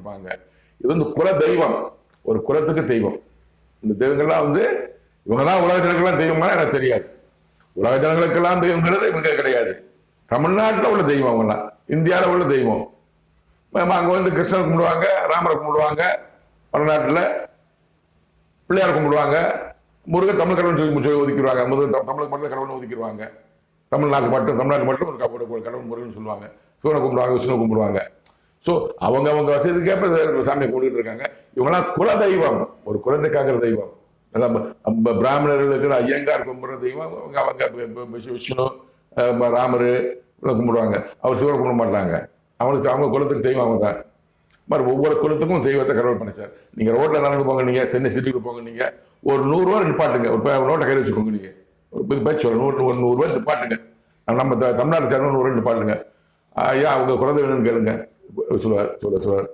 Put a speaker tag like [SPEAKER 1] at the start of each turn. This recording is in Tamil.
[SPEAKER 1] இருப்பாங்க இது வந்து குல தெய்வம். ஒரு குலத்துக்கு தெய்வம். இந்த தெய்வங்கள்லாம் வந்து இவங்க தான் உலக ஜனங்கள்லாம் தெய்வமா எனக்கு தெரியாது. உலக ஜனங்களுக்கெல்லாம் தெய்வங்கிறது இவங்க கிடையாது. தமிழ்நாட்டில் உள்ள தெய்வம் அவங்கலாம் இந்தியாவில் உள்ள தெய்வம். அங்கே வந்து கிருஷ்ணர் கும்பிடுவாங்க ராமரை கும்பிடுவாங்க வடநாட்டில் பிள்ளையார் கும்பிடுவாங்க முருகன் தமிழ் கடவுள் சொல்லி சொல்லி ஒதுக்கிடுவாங்க. முருகன் தமிழுக்கு மட்டும் கடவுள் ஒதுக்கிடுவாங்க. தமிழ்நாட்டுக்கு மட்டும் தமிழ்நாட்டுக்கு மட்டும் ஒரு கடவுள் கடவுள் முருகன் சொல்லுவாங்க. சிவனை கும்பிடுவாங்க விஷ்ணு கும்பிடுவாங்க. ஸோ அவங்க அவங்க வசதிக்கேற்ப சாமியை கூட்டிகிட்டு இருக்காங்க. இவங்களாம் குல தெய்வம். ஒரு குழந்தைக்காகிற தெய்வம். அதான் பிராமணர்களுக்கு ஐயங்கார் கும்பிட்ற தெய்வம். அவங்க அவங்க விஷ்ணு- ராமர் கும்பிடுவாங்க. அவர் சிவனை கும்பிட மாட்டாங்க. அவங்களுக்கு அவங்க குலத்துக்கு தெய்வம் அவங்க தான். மாதிரி ஒவ்வொரு குலத்துக்கும் தெய்வத்தை கடவுள் பண்ணிச்சார் நீங்கள் ரோட்டில் நடந்து போங்க நீங்கள் சென்னை சிட்டிக்கு போங்க நீங்கள் ஒரு நூறுரூவா நிப்பாட்டுங்க. ஒரு நோட்டை கையில் வச்சுக்கோங்க நீங்கள் ஒரு பேச்சு ஒரு நூறு ஒரு நூறுரூவா நிப்பாட்டுங்க. நம்ம தமிழ்நாடு சேர்ந்த நூறுரூவா நிப்பாட்டுங்க. ஐயா அவங்க குழந்தை வேணும்னு கேளுங்க. その、その、その、